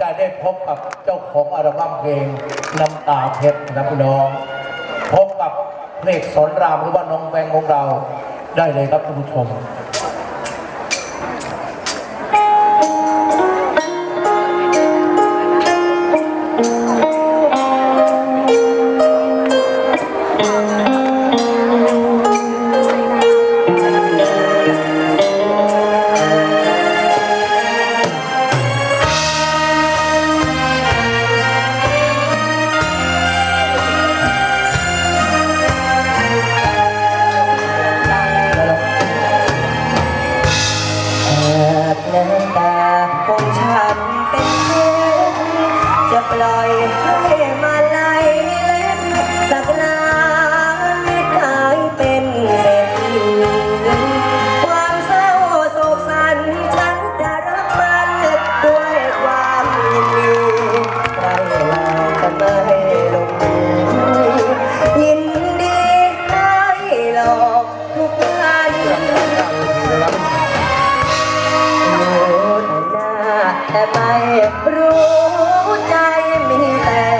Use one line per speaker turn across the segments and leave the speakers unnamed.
จะได้พบกับเจ้าของอัลบั้มเพลงน้ำตาเพชรนะพี่น้อง พบกับเพลงสอนรามหรือว่าน้องแบงของเราได้เลยครับทุาผู้ชม
ไม่รู้ใจมีแต่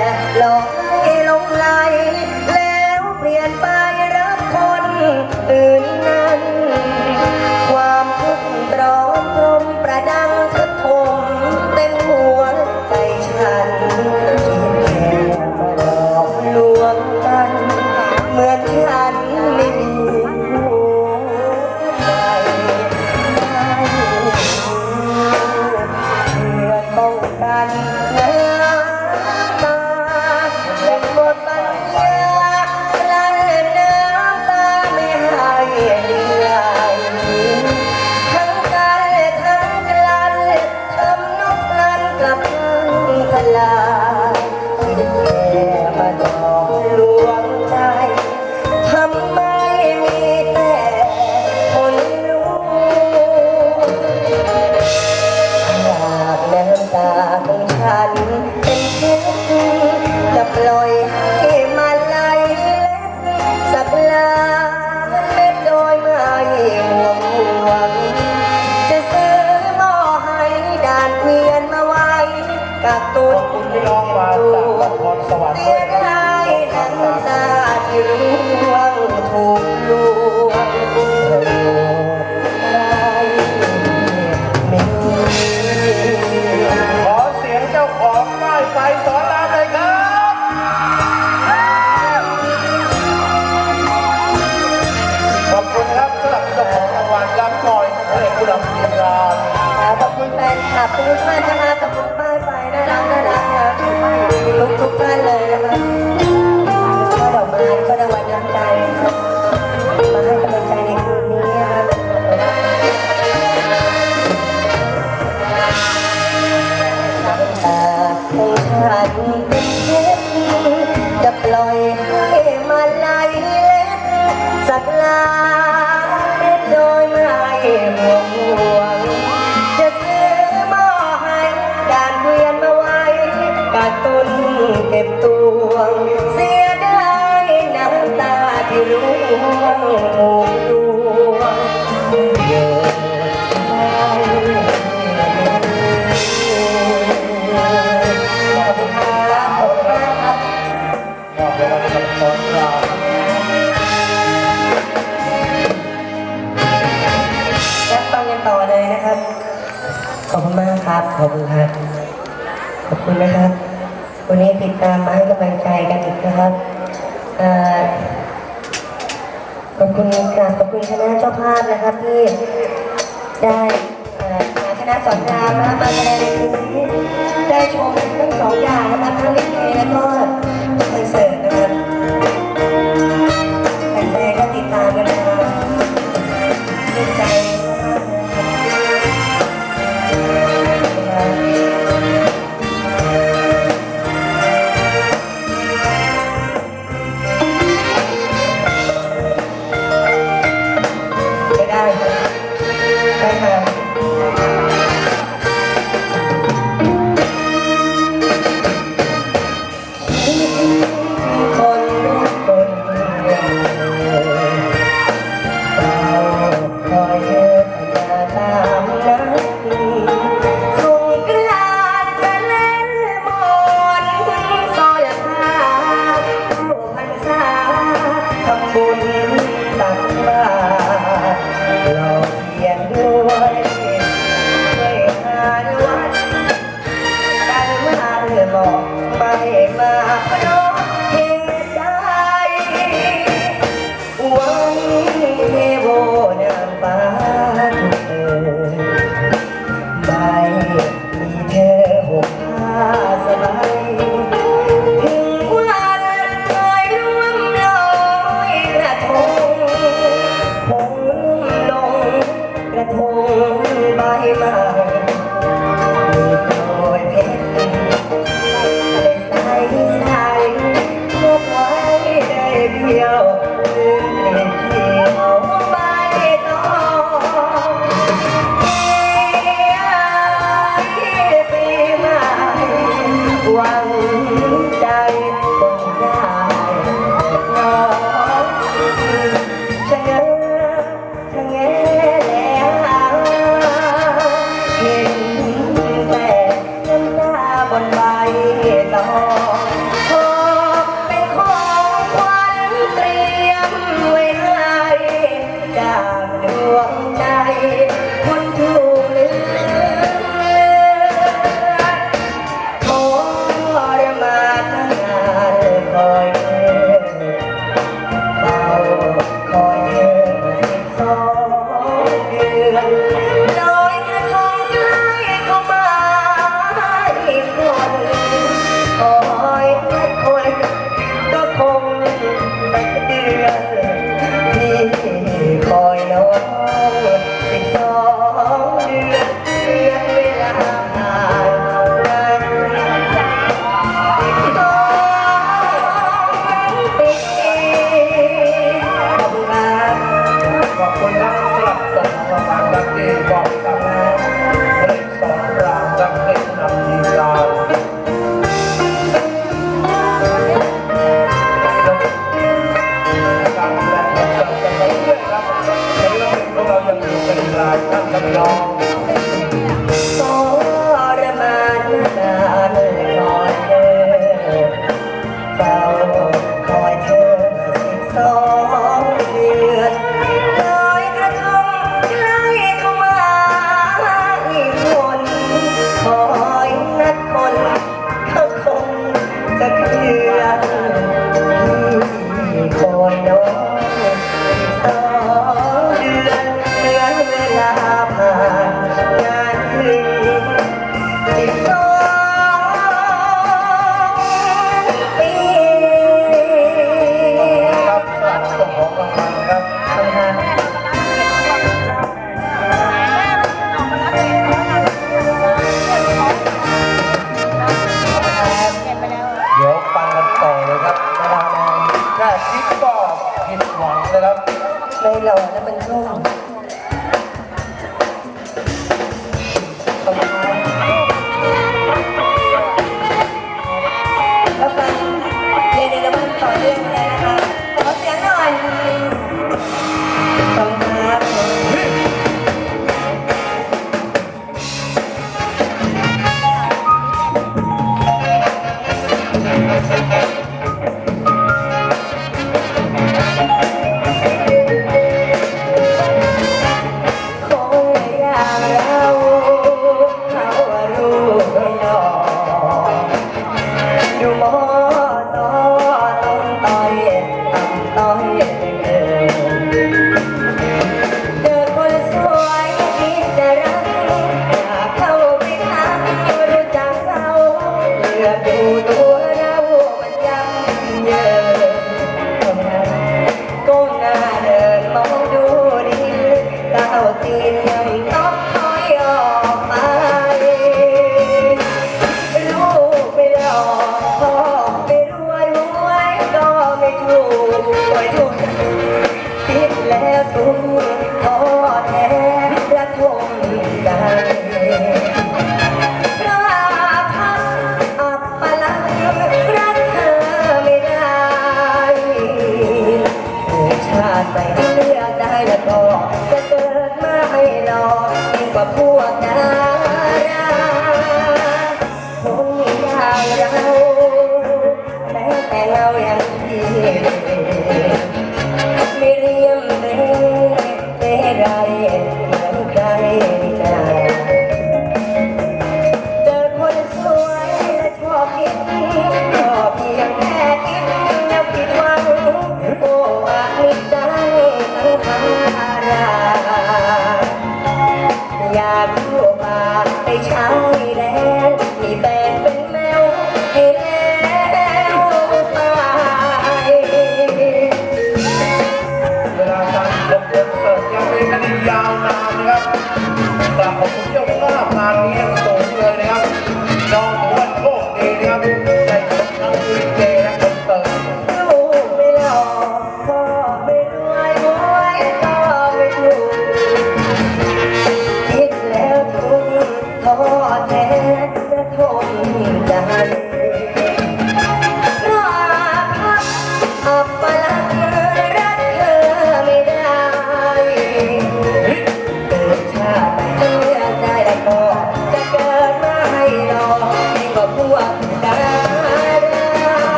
พี่น้องมาจากน
ครสวรรค์
เสียงไทยน้ำตาที่ร่วงถูกลู ขอบคุณครับ ขอบคุณ
นะ
ครับ วันนี้ติดตามมาให้กำลังใจกันอีกนะครับขอบคุณกราบขอบคุณคณะเจ้าภาพนะครับที่ได้คณะสอนรามนะครัมาแสดงในคืนปได้ชมทั้งสองอย่างนะครับทั้งลิเกแล้วก็ หวังนะครับ ในหล่อนี่ยมันรุ่ง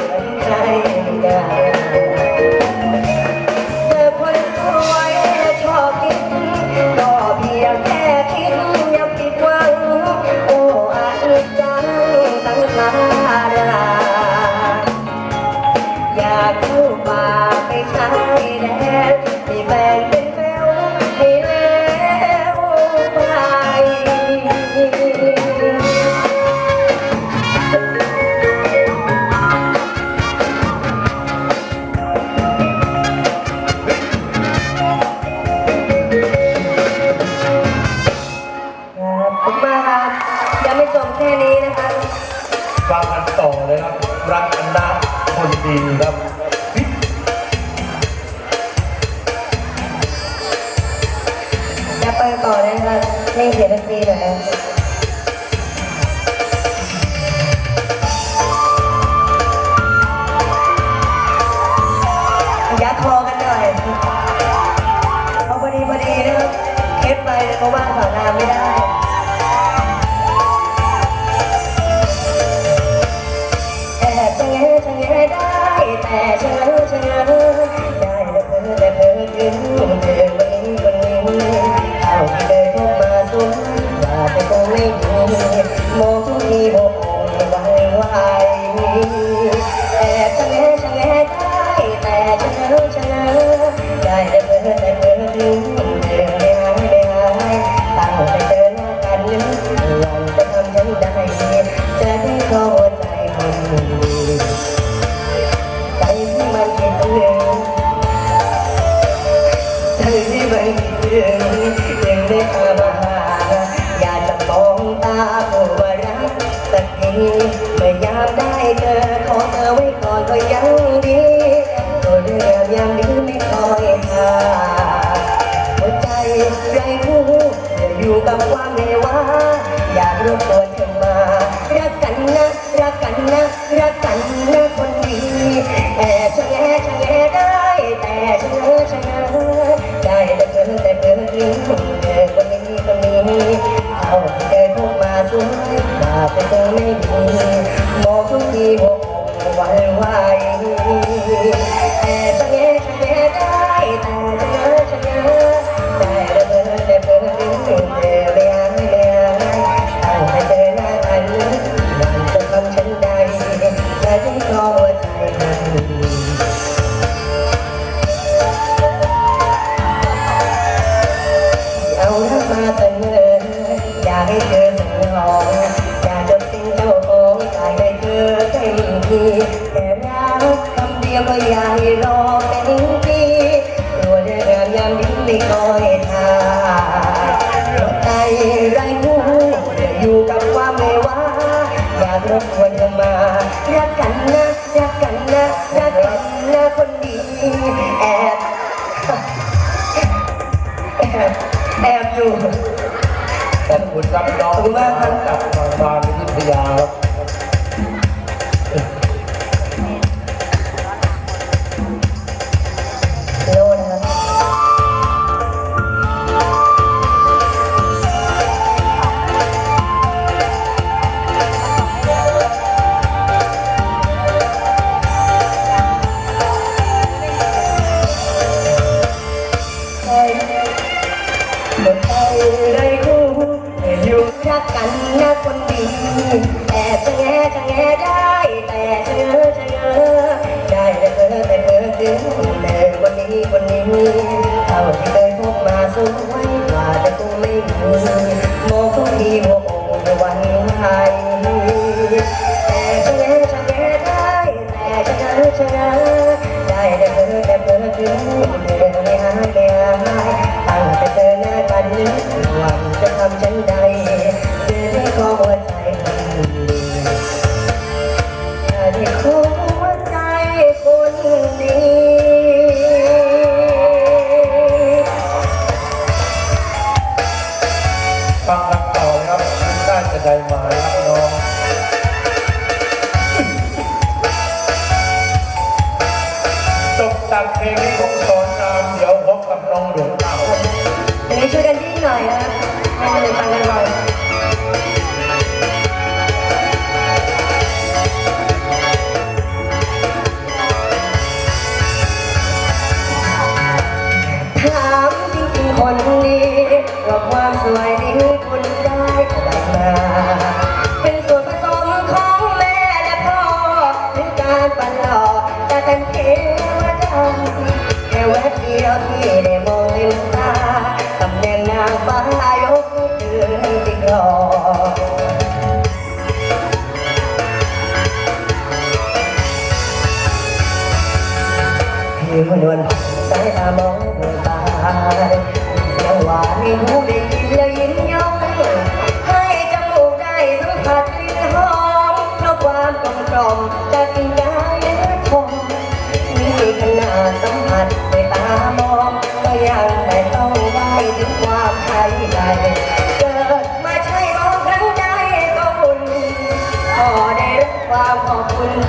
Ay, ay. รักกันต่อเลยครับ รัก
กันนะคนดีครับ
จะไปต่อได้ครับไม่เสีนดีเลย
ยัดค
อกันหน่ยเอาพอดีพอดีนะครับเคสไปเขาว่านสาวนาไม่ได้ แต่ยามได้เธอขอเธอไว้ก่อนก็ยังดีตัวเรื่อยามนี้ไม่คอยขาดหัวใจไรคู่อยู่กับความเหวาอยากรู้ตัว Hallelujah. รบกวนอย่ามารักกันนะรักกันนะรักกันนะคนดีแอบแอบแอบอยู่
ขอบคุณรับน้อง
ขอบคุณมากับ
จาทางบ้านวิทยาครับ
คนไทยไรคู่อยู่รักกันนะคนดีแต่จะแง่จะแง่ได้แต่เชื่อเชื่อได้แต่เธอแต่เธอถึงแต่วันนี้วันนี้เท่าที่เคยพบมาสวยกว่าแต่กูไม่มีมองทุกทีหัอกวันไทยแต่จะแง่จะแง่ได้แต่เชื่อเชื่อได้แต่เธอแต่เธอถึงแต่ไม่หายไม่หาย นี้วังจะทำเช่นใดจะได้ขอหัวใจคนดี
ถ้าได้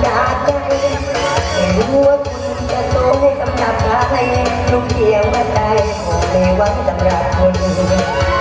อยา
กจะเรียนแต่รู้ว่าคุณจะโตให้สำหรับใครลูกเดียวว่าใจคงไม่หวังสำหรับคนอื่น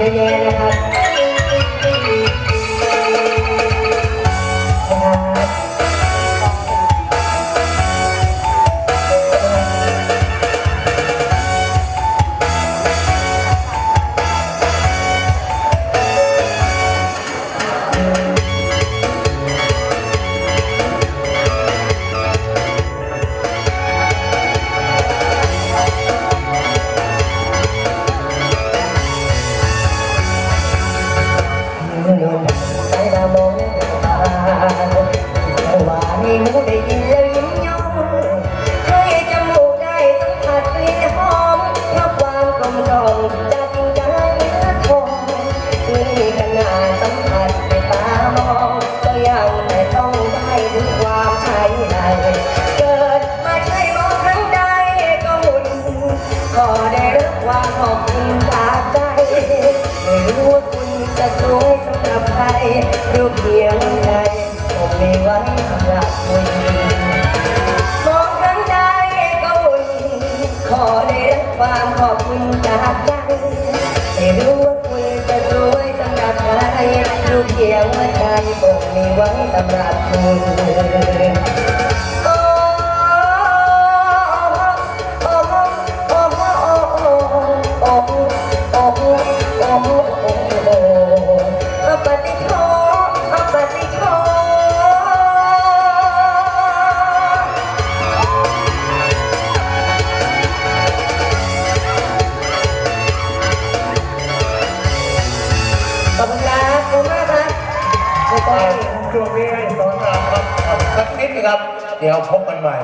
Yeah. ขอบคุณจากใจไม่รู้ว่าคุณจะรวยสำหรับใครลูกเดียวหัใจบกมีไว้สำหรับคุณ
เดี๋ยวพบกันใหม่